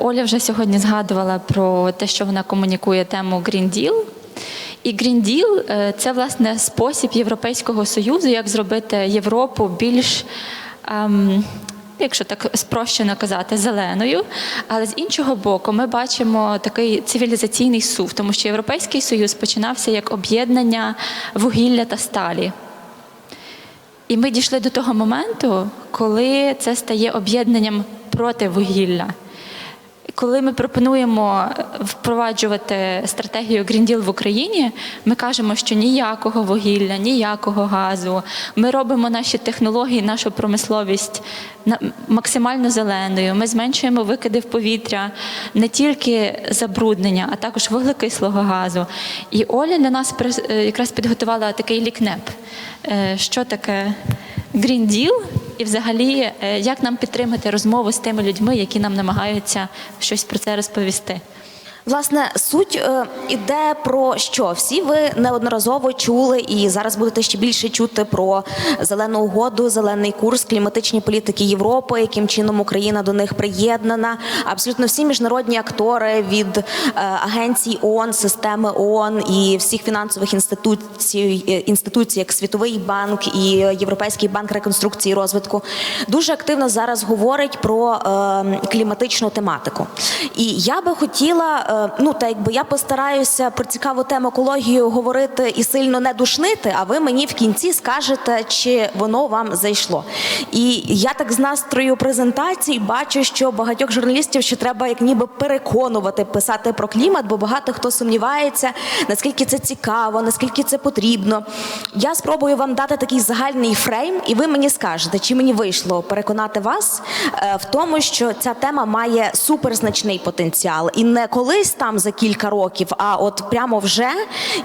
Оля вже сьогодні згадувала про те, що вона комунікує тему Green Deal. І Green Deal е, – це власне спосіб Європейського союзу, як зробити Європу більш, ем, якщо так спрощено казати, зеленою. Але з іншого боку, ми бачимо такий цивілізаційний сув, тому що Європейський Союз починався як об'єднання вугілля та сталі. І ми дійшли до того моменту, коли це стає об'єднанням проти вугілля. Коли ми пропонуємо впроваджувати стратегію Deal в Україні, ми кажемо, що ніякого вугілля, ніякого газу. Ми робимо наші технології, нашу промисловість максимально зеленою. Ми зменшуємо викиди в повітря, не тільки забруднення, а також вуглекислого газу. І Оля для нас е, якраз підготувала такий лікнеп. Е, Що таке Deal і взагалі, е, як нам підтримати розмову з тими людьми, які нам намагаються щось про це розповісти? Власне, суть е, іде про що? Всі ви неодноразово чули і зараз будете ще більше чути про зелену угоду, зелений курс, кліматичні політики Європи, яким чином Україна до них приєднана. Абсолютно всі міжнародні актори від е, агенцій ООН, системи ООН і всіх фінансових інституцій, е, інституцій, як Світовий банк і Європейський банк реконструкції і розвитку, дуже активно зараз говорить про кліматичну тематику. І я би хотіла, ну та якби я постараюся про цікаву тему екологію говорити і сильно не душнити, а ви мені в кінці скажете, чи воно вам зайшло. І я так з настрою презентації бачу, що багатьох журналістів ще треба як ніби переконувати писати про клімат, бо багато хто сумнівається, наскільки це цікаво, наскільки це потрібно. Я спробую вам дати такий загальний фрейм, і ви мені скажете, чи мені вийшло переконати вас е, в тому, що ця тема має суперзначний потенціал, і не колись там за кілька років, а от прямо вже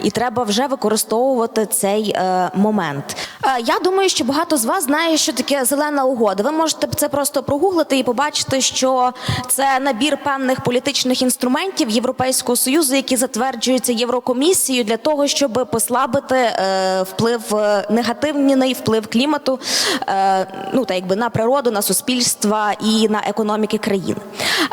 і треба вже використовувати цей е, момент. Е, я думаю, що багато з вас знає, що таке зелена угода. Ви можете це просто прогуглити і побачити, що це набір певних політичних інструментів Європейського союзу, які затверджуються Єврокомісією для того, щоб послабити е, вплив е, негативний вплив клімату, е, ну та якби на природу, на суспільства і на економіки країн.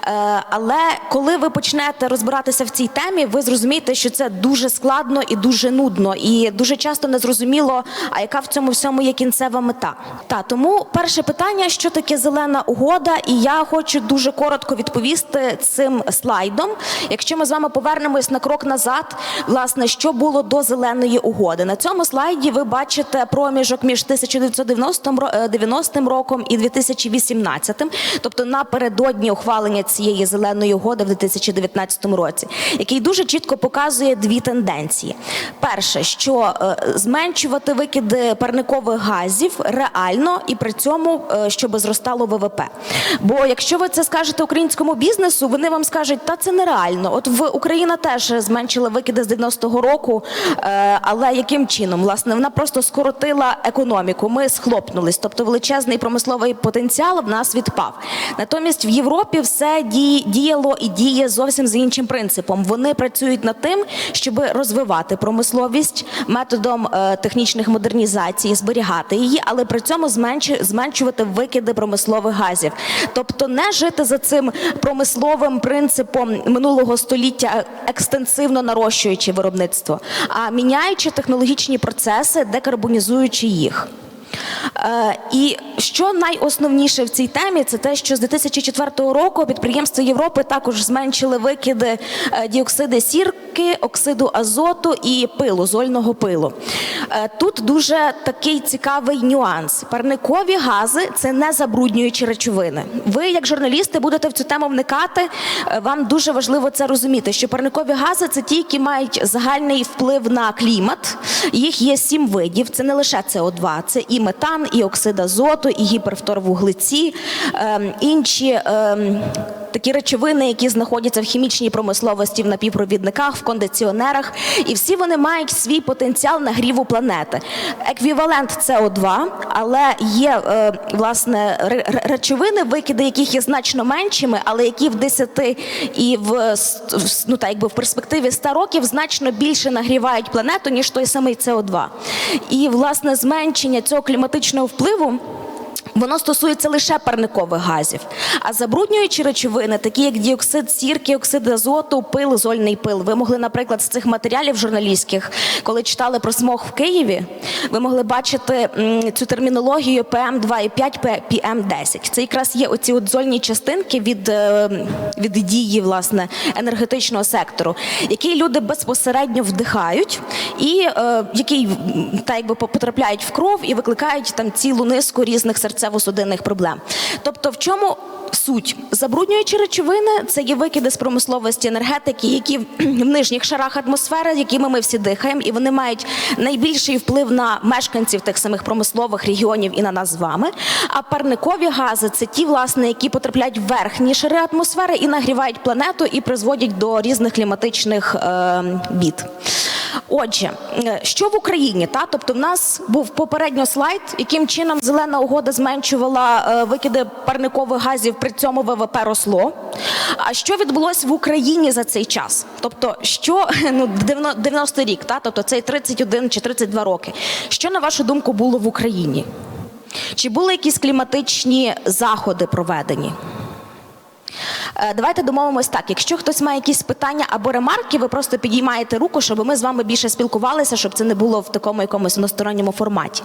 Е, але коли ви почнете розбиратися в цій темі, ви зрозумієте, що це дуже складно і дуже нудно, і дуже часто не зрозуміло, а яка в цьому всьому є кінцева мета. Та тому перше питання: що таке зелена угода, і я хочу дуже коротко відповісти цим слайдом. Якщо ми з вами повернемось на крок назад, власне, що було до зеленої угоди, на цьому слайді ви бачите проміжок між 1990 ро- е, 90 роком і 2018, тобто напередодні ухвалення цієї зеленої угоди в 2019 році, який дуже чітко показує дві тенденції. Перше, що е, зменшувати викиди парникових газів реально і при цьому е, щоб зростало ВВП. Бо якщо ви це скажете українському бізнесу, вони вам скажуть, та це нереально. От в Україна теж зменшила викиди з 90-го року, е, але яким чином? Власне, вона просто скоротила економіку. Ми схлопнулись, тобто величезний промисловий потенціал в нас відпав. Натомість в Європі все ді- діяло і діє зовсім за іншим принципом. Вони працюють над тим, щоб розвивати промисловість методом е, технічних модернізацій, зберігати її, але при цьому зменшу- зменшувати викиди промислових газів. Тобто не жити за цим промисловим принципом минулого століття, екстенсивно нарощуючи виробництво, а міняючи технологічні процеси, декарбонізуючи їх. Е, І що найосновніше в цій темі, це те, що з 2004 року підприємства Європи також зменшили викиди е, діоксиди сірки, оксиду азоту і пилу, зольного пилу. Е, Тут дуже такий цікавий нюанс. Парникові гази це не забруднюючі речовини. Ви, як журналісти, будете в цю тему вникати. Вам дуже важливо це розуміти, що парникові гази це ті, які мають загальний вплив на клімат. Їх є сім видів. Це не лише СО2, це і метан, і оксид азоту, і гіперфторвуглеці, ем, інші ем, такі речовини, які знаходяться в хімічній промисловості, в напівпровідниках, в кондиціонерах, і всі вони мають свій потенціал нагріву планети. Еквівалент СО2, але є е, власне ре- ре- речовини, викиди яких є значно меншими, але які в 10 і в, ну, так, якби в перспективі 100 років значно більше нагрівають планету, ніж той самий СО2. І власне зменшення цього кліматичного впливу Воно стосується лише парникових газів, а забруднюючі речовини, такі як діоксид сірки, оксид азоту, пил, зольний пил. Ви могли, наприклад, з цих матеріалів журналістських, коли читали про смог в Києві, ви могли бачити цю термінологію PM2,5, PM10. Це якраз є оці от зольні частинки від, е, від дії власне енергетичного сектору, які люди безпосередньо вдихають, і е, які м, так якби потрапляють в кров і викликають там цілу низку різних серцево-судинних проблем. Тобто, в чому суть? Забруднюючі речовини це є викиди з промисловості енергетики, які в нижніх шарах атмосфери, якими ми всі дихаємо, і вони мають найбільший вплив на мешканців тих самих промислових регіонів і на нас з вами. А парникові гази це ті, власне, які потрапляють в верхні шари атмосфери і нагрівають планету і призводять до різних кліматичних е, бід. Отже, е, що в Україні? Та тобто, в нас був попередньо слайд, яким чином зелена угода зменшувала е, викиди парникових газів, при цьому ВВП росло. А що відбулося в Україні за цей час? Тобто, що ну 90 рік, та тобто цей 31 чи 32 роки. Що на вашу думку було в Україні? Чи були якісь кліматичні заходи проведені? Е, Давайте домовимось так. Якщо хтось має якісь питання або ремарки, ви просто підіймаєте руку, щоб ми з вами більше спілкувалися, щоб це не було в такому якомусь односторонньому форматі.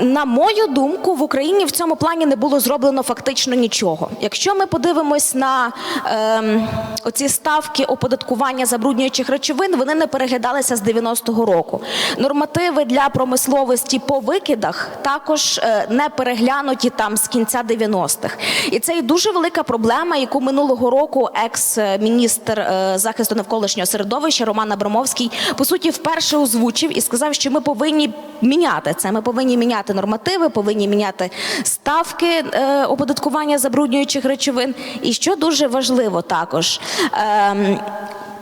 На мою думку, в Україні в цьому плані не було зроблено фактично нічого. Якщо ми подивимось на е, оці ставки оподаткування забруднюючих речовин, вони не переглядалися з 90-го року. Нормативи для промисловості по викидах також е, не переглянуті там з кінця 90-х. І це і дуже велика проблема, яку минулого року екс-міністр е, захисту навколишнього середовища Роман Абрамовський по суті вперше озвучив і сказав, що ми повинні міняти це. Ми повинні міняти нормативи, повинні міняти ставки е, оподаткування забруднюючих речовин. І що дуже важливо також. ем,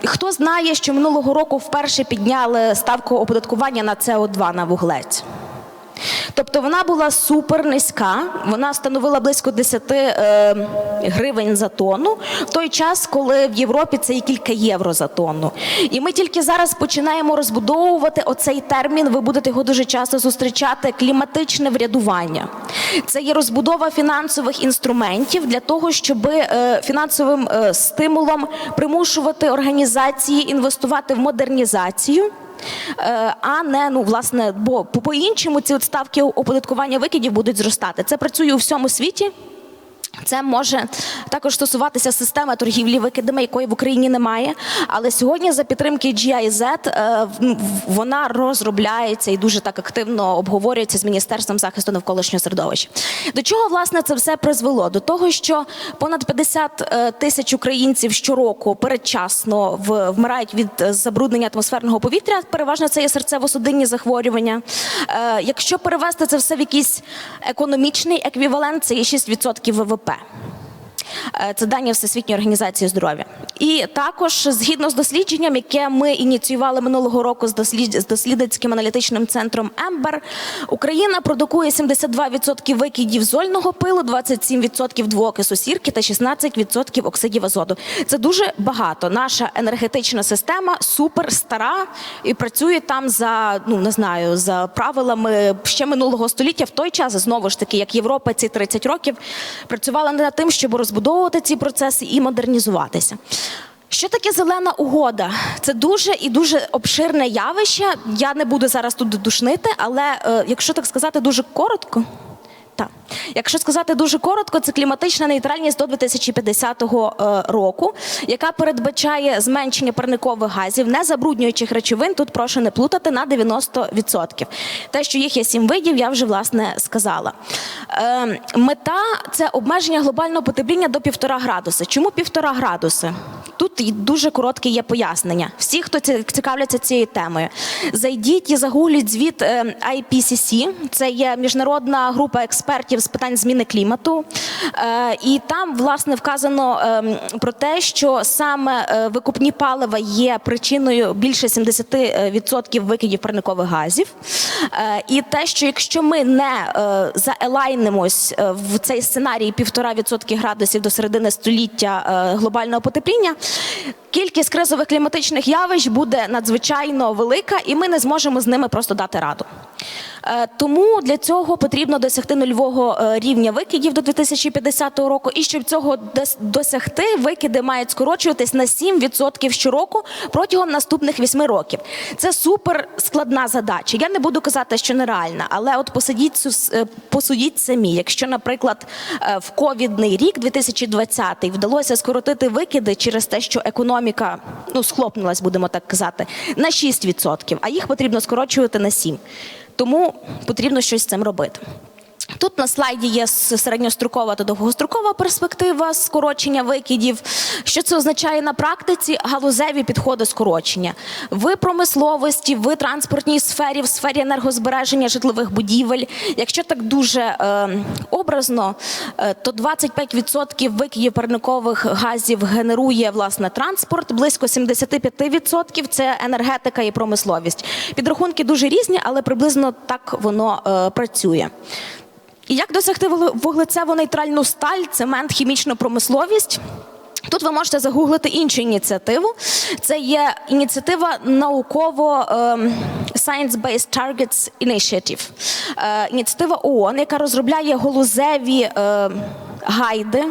Хто знає, що минулого року вперше підняли ставку оподаткування на СО2 на вуглець? Тобто вона була супер низька, вона становила близько 10 е, гривень за тонну, в той час, коли в Європі це є кілька євро за тонну. І ми тільки зараз починаємо розбудовувати оцей термін. Ви будете його дуже часто зустрічати кліматичне врядування. Це є розбудова фінансових інструментів для того, щоб е, фінансовим е, стимулом примушувати організації інвестувати в модернізацію. Е, а не ну власне, бо по- по-іншому ці от ставки оподаткування викидів будуть зростати. Це працює у всьому світі. Це може також стосуватися системи торгівлі викидами, якої в Україні немає. Але сьогодні за підтримки GIZ е, вона розробляється і дуже так активно обговорюється з Міністерством захисту навколишнього середовища. До чого власне це все призвело? До того, що понад 50 е, тисяч українців щороку передчасно вмирають від забруднення атмосферного повітря. Переважно це є серцево-судинні захворювання. Е, Якщо перевести це все в якийсь економічний еквівалент, це є 6% ВВП. Е, Це дані Всесвітньої організації здоров'я. І також згідно з дослідженням, яке ми ініціювали минулого року з дослід... з дослідницьким аналітичним центром Ембер, Україна продукує 72% викидів зольного пилу, 27% двоокису сірки та 16% оксидів азоту. Це дуже багато. Наша енергетична система супер стара і працює там за ну не знаю за правилами ще минулого століття. В той час знову ж таки, як Європа ці 30 років працювала над тим, щоб розбудовувати ці процеси і модернізуватися. Що таке зелена угода? Це дуже і дуже обширне явище. Я не буду зараз тут душнити, але е, якщо так сказати дуже коротко. Так. Якщо сказати дуже коротко, це кліматична нейтральність до 2050 е, року, яка передбачає зменшення парникових газів, не забруднюючих речовин. Тут прошу не плутати на 90%. Те, що їх є сім видів, я вже власне сказала. Е, мета це обмеження глобального потепління до 1,5 градуса. Чому 1,5 градуси? Тут дуже коротке є пояснення. Всі, хто ці- цікавляться цією темою, зайдіть і загугліть звіт е, IPCC. Це є міжнародна група експертів з питань зміни клімату. Е, І там власне вказано ем, про те, що саме е, викупні палива є причиною більше 70% викидів парникових газів. Е, І те, що якщо ми не е, заелайнимось е, в цей сценарій 1,5% градусів до середини століття е, глобального потепління, Кількість кризових кліматичних явищ буде надзвичайно велика, і ми не зможемо з ними просто дати раду. Е, Тому для цього потрібно досягти нульового е, рівня викидів до 2050 року. І щоб цього досягти, викиди мають скорочуватись на 7% щороку протягом наступних 8 років. Це супер складна задача. Я не буду казати, що нереальна, але от посидіть е, посудіть самі. Якщо, наприклад, в ковідний рік, 2020, вдалося скоротити викиди через те, що економіка ну схлопнулась, будемо так казати, на 6%, а їх потрібно скорочувати на 7%. Тому потрібно щось з цим робити. Тут на слайді є середньострокова та довгострокова перспектива скорочення викидів. Що це означає на практиці? Галузеві підходи скорочення в промисловості, в транспортній сфері, в сфері енергозбереження житлових будівель. Якщо так дуже е, образно, е, то 25% викидів парникових газів генерує власне транспорт, близько 75% – це енергетика і промисловість. Підрахунки дуже різні, але приблизно так воно е, працює. І як досягти вугле- вуглецево-нейтральну сталь, цемент, хімічну промисловість? Тут ви можете загуглити іншу ініціативу. Це є ініціатива науково ем, Science-Based Targets Initiative. Е, ініціатива ООН, яка розробляє голузеві е, гайди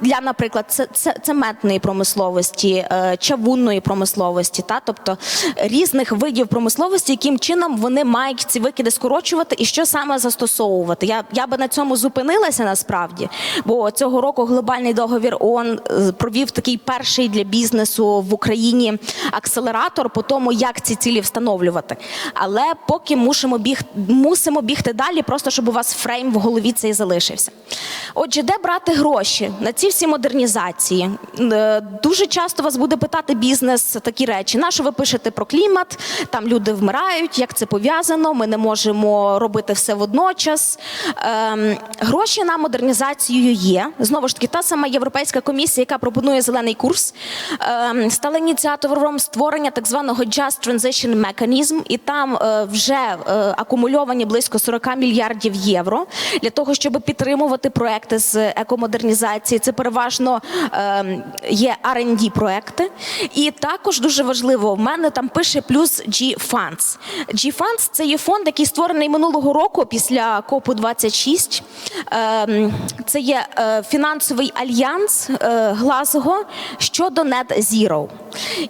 для, наприклад, це, це, цементної промисловості, е, чавунної промисловості, та тобто різних видів промисловості, яким чином вони мають ці викиди скорочувати і що саме застосовувати. Я, я би на цьому зупинилася насправді, бо цього року глобальний договір ООН е, провів такий перший для бізнесу в Україні акселератор по тому, як ці цілі встановлювати. Але поки мусимо біг, мусимо бігти далі, просто щоб у вас фрейм в голові цей залишився. Отже, де брати гроші на ці всі модернізації? Е, Дуже часто вас буде питати бізнес такі речі: на що ви пишете про клімат? Там люди вмирають, як це пов'язано? Ми не можемо робити все водночас. Ем, гроші на модернізацію є. Знову ж таки, та сама Європейська комісія, яка пропонує зелений курс, ем, стала ініціатором створення так званого Just Transition Mechanism, і там е, вже е, акумульовані близько 40 мільярдів євро для того, щоб підтримувати проекти з екомодернізації. Це переважно ем, є R&D проекти. І також дуже важливо, в мене там пише плюс G-Funds. G-Funds – це є фонд, який створений минулого року після КОПу 26. Ем, Це є е, фінансовий альянс е, Глазго щодо Net Zero.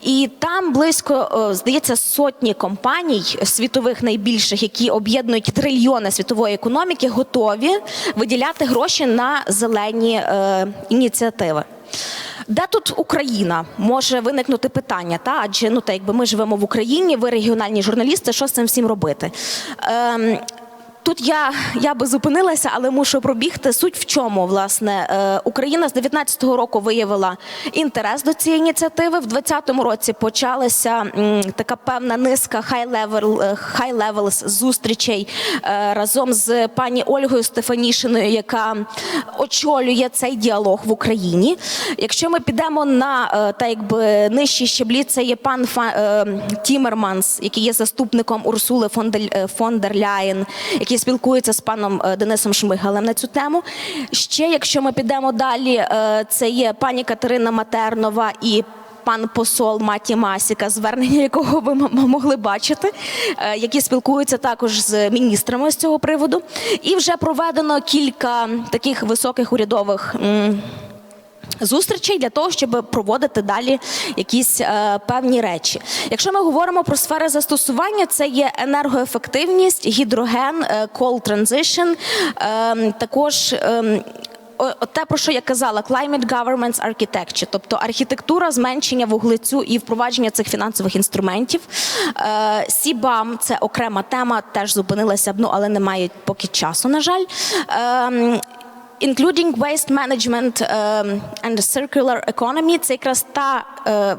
І там близько, здається, сотні компаній світових найбільших, які об'єднують трильйони світової економіки, готові виділяти гроші на зелені е, ініціативи. Де тут Україна може виникнути питання? Та адже ну та якби ми живемо в Україні, ви регіональні журналісти, що з цим всім робити? Ем, Тут я, я би зупинилася, але мушу пробігти. Суть в чому, власне, е, Україна з 19-го року виявила інтерес до цієї ініціативи. В 20-му році почалася така певна низка е, high-levels зустрічей е, разом з пані Ольгою Стефанішиною, яка очолює цей діалог в Україні. Якщо ми підемо на е, та якби нижчі щеблі, це є пан Фа- Тімерманс, який є заступником Урсули фон дер Ляєн, який спілкується з паном е, Денисом Шмигалем на цю тему. Ще, якщо ми підемо далі, е, це є пані Катерина Матернова і. Пан посол Маті Масіка, звернення якого ви могли бачити, е, які спілкуються також з міністрами з цього приводу. І вже проведено кілька таких високих урядових зустрічей для того, щоб проводити далі якісь е, певні речі. Якщо ми говоримо про сфери застосування, це є енергоефективність, гідроген, е, coal transition, е, також. е, те, про що я казала, climate governance architecture, тобто архітектура зменшення вуглецю і впровадження цих фінансових інструментів. Е, Сібам це окрема тема, теж зупинилася б, ну але немає поки часу, на жаль. Ем, Including waste management ем, and circular economy – це якраз та е,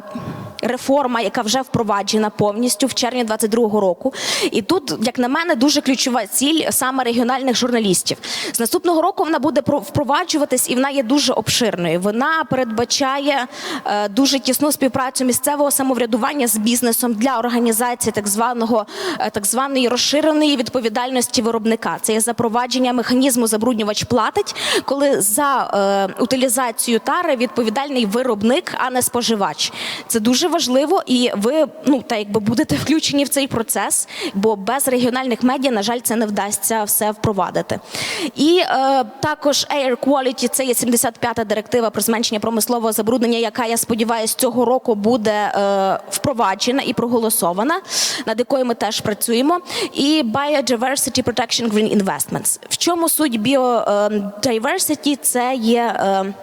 реформа, яка вже впроваджена повністю в червні 22-го року. І тут, як на мене, дуже ключова ціль саме регіональних журналістів. З наступного року вона буде про- впроваджуватись, і вона є дуже обширною. Вона передбачає е, дуже тісну співпрацю місцевого самоврядування з бізнесом для організації так званого е, так званої розширеної відповідальності виробника. Це є запровадження механізму забруднювач платить, коли за е, утилізацію тари відповідальний виробник, а не споживач. Це дуже важливо, і ви ну та якби будете включені в цей процес, бо без регіональних медіа, на жаль, це не вдасться все впровадити. І е, також Air Quality, це є 75-та директива про зменшення промислового забруднення, яка я сподіваюся цього року буде е, впроваджена і проголосована, над якою ми теж працюємо. І Biodiversity Protection Green Investments. В чому суть Biodiversity? Це є. Е,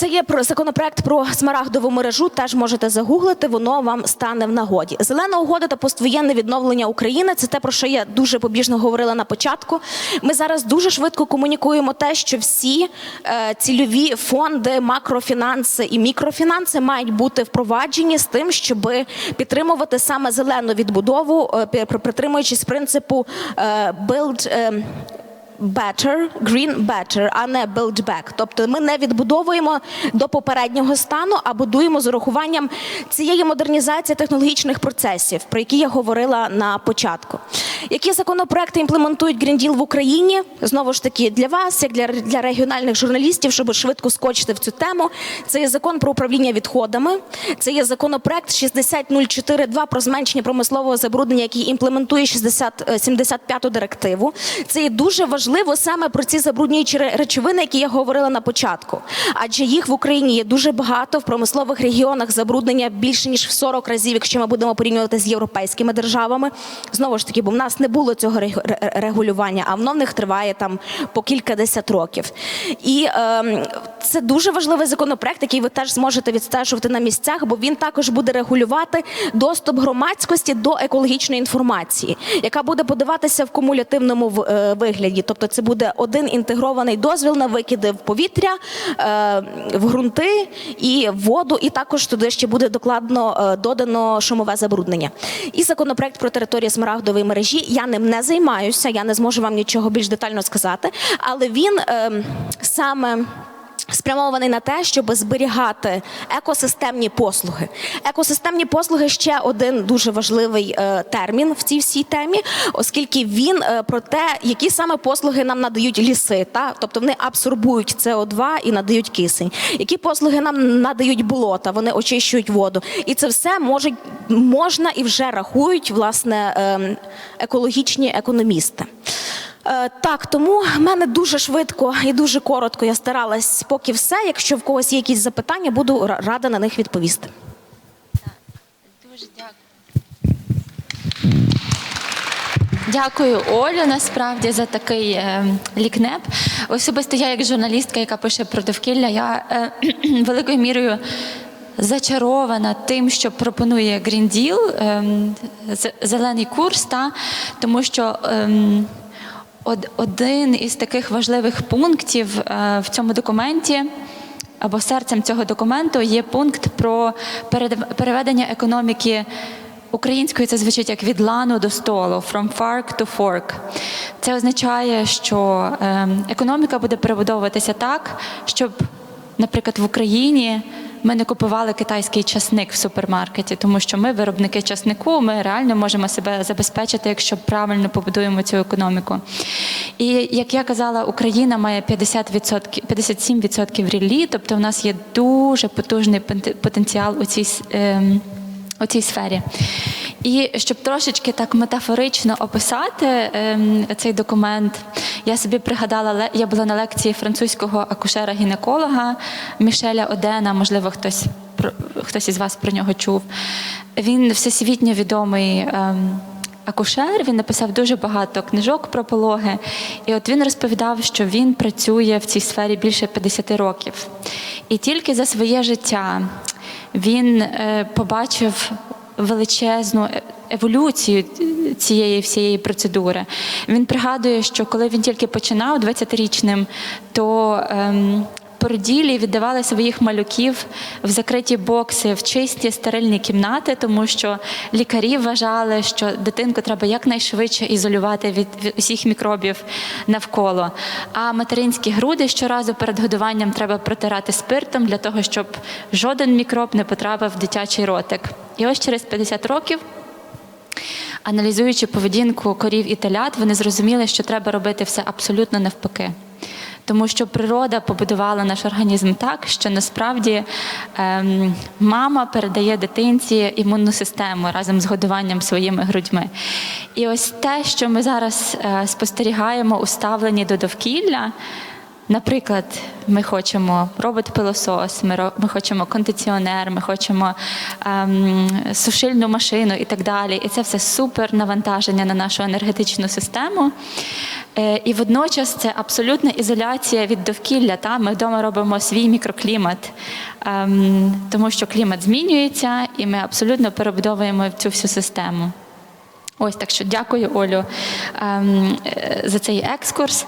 це є про законопроект про смарагдову мережу. Теж можете загуглити, воно вам стане в нагоді. Зелена угода та поствоєнне відновлення України. Це те, про що я дуже побіжно говорила на початку. Ми зараз дуже швидко комунікуємо те, що всі е, цільові фонди, макрофінанси і мікрофінанси мають бути впроваджені з тим, щоб підтримувати саме зелену відбудову, е, притримуючись принципу е, build. е, better, green better, а не build back. Тобто ми не відбудовуємо до попереднього стану, а будуємо з урахуванням цієї модернізації технологічних процесів, про які я говорила на початку. Які законопроекти імплементують Green Deal в Україні? Знову ж таки, для вас, як для, для регіональних журналістів, щоб швидко скочити в цю тему. Це є закон про управління відходами, це є законопроект 60042 про зменшення промислового забруднення, який імплементує 60, е, 75-ту директиву. Це є дуже важливо саме про ці забруднюючі речовини, які я говорила на початку. Адже їх в Україні є дуже багато в промислових регіонах забруднення більше ніж в 40 разів, якщо ми будемо порівнювати з європейськими державами. Знову ж таки, бо в нас не було цього регулювання, а воно в них триває там по кілька десят років. І ем, це дуже важливий законопроект, який ви теж зможете відстежувати на місцях, бо він також буде регулювати доступ громадськості до екологічної інформації, яка буде подаватися в кумулятивному е, вигляді. Тобто, це буде один інтегрований дозвіл на викиди в повітря, е, в ґрунти і в воду, і також туди ще буде докладно е, додано шумове забруднення. І законопроект про території смарагдової мережі. Я ним не займаюся, я не зможу вам нічого більш детально сказати, але він е, саме. Спрямований на те, щоб зберігати екосистемні послуги. Екосистемні послуги ще один дуже важливий е, термін в цій всій темі, оскільки він е, про те, які саме послуги нам надають ліси, та тобто вони абсорбують СО2 і надають кисень. Які послуги нам надають болота, вони очищують воду, і це все можуть можна і вже рахують власне е, екологічні економісти. Е, Так, тому в мене дуже швидко і дуже коротко я старалась поки все. Якщо в когось є якісь запитання, буду рада на них відповісти. Дуже дякую. Дякую, Олю, насправді за такий е, лікнеп. Особисто я, як журналістка, яка пише про довкілля, я е, великою мірою зачарована тим, що пропонує Green Deal, ем, зелений курс, та, тому що од- один із таких важливих пунктів е, в цьому документі або серцем цього документу є пункт про переведення економіки українською. Це звучить як від лану до столу, from fork to fork. Це означає, що ем, економіка буде перебудовуватися так, щоб, наприклад, в Україні. Ми не купували китайський часник в супермаркеті, тому що ми виробники часнику, ми реально можемо себе забезпечити, якщо правильно побудуємо цю економіку. І як я казала, Україна має 50%, 57% ріллі, тобто в нас є дуже потужний потенціал у цій ем, у цій сфері. І щоб трошечки так метафорично описати ем, цей документ, я собі пригадала, я була на лекції французького акушера-гінеколога Мішеля Одена, можливо, хтось хтось із вас про нього чув. Він всесвітньо відомий. ем, Акушер він написав дуже багато книжок про пологи, і от він розповідав, що він працює в цій сфері більше 50 років. І тільки за своє життя він е, побачив величезну еволюцію цієї всієї процедури. Він пригадує, що коли він тільки починав 20-річним, то ем, породілі віддавали своїх малюків в закриті бокси, в чисті стерильні кімнати, тому що лікарі вважали, що дитинку треба якнайшвидше ізолювати від, усіх мікробів навколо. А материнські груди щоразу перед годуванням треба протирати спиртом для того, щоб жоден мікроб не потрапив в дитячий ротик. І ось через 50 років. Аналізуючи поведінку корів і телят, вони зрозуміли, що треба робити все абсолютно навпаки. Тому що природа побудувала наш організм так, що насправді ем, мама передає дитинці імунну систему разом з годуванням своїми грудьми. І ось те, що ми зараз е, спостерігаємо у ставленні до довкілля, Наприклад, ми хочемо робот-пилосос, ми, ми хочемо кондиціонер, ми хочемо ем, сушильну машину і так далі. І це все супер навантаження на нашу енергетичну систему. Е, і водночас це абсолютна ізоляція від довкілля. Та? Ми вдома робимо свій мікроклімат, ем, тому що клімат змінюється, і ми абсолютно перебудовуємо цю всю систему. Ось так що дякую, Олю, ем, е, за цей екскурс.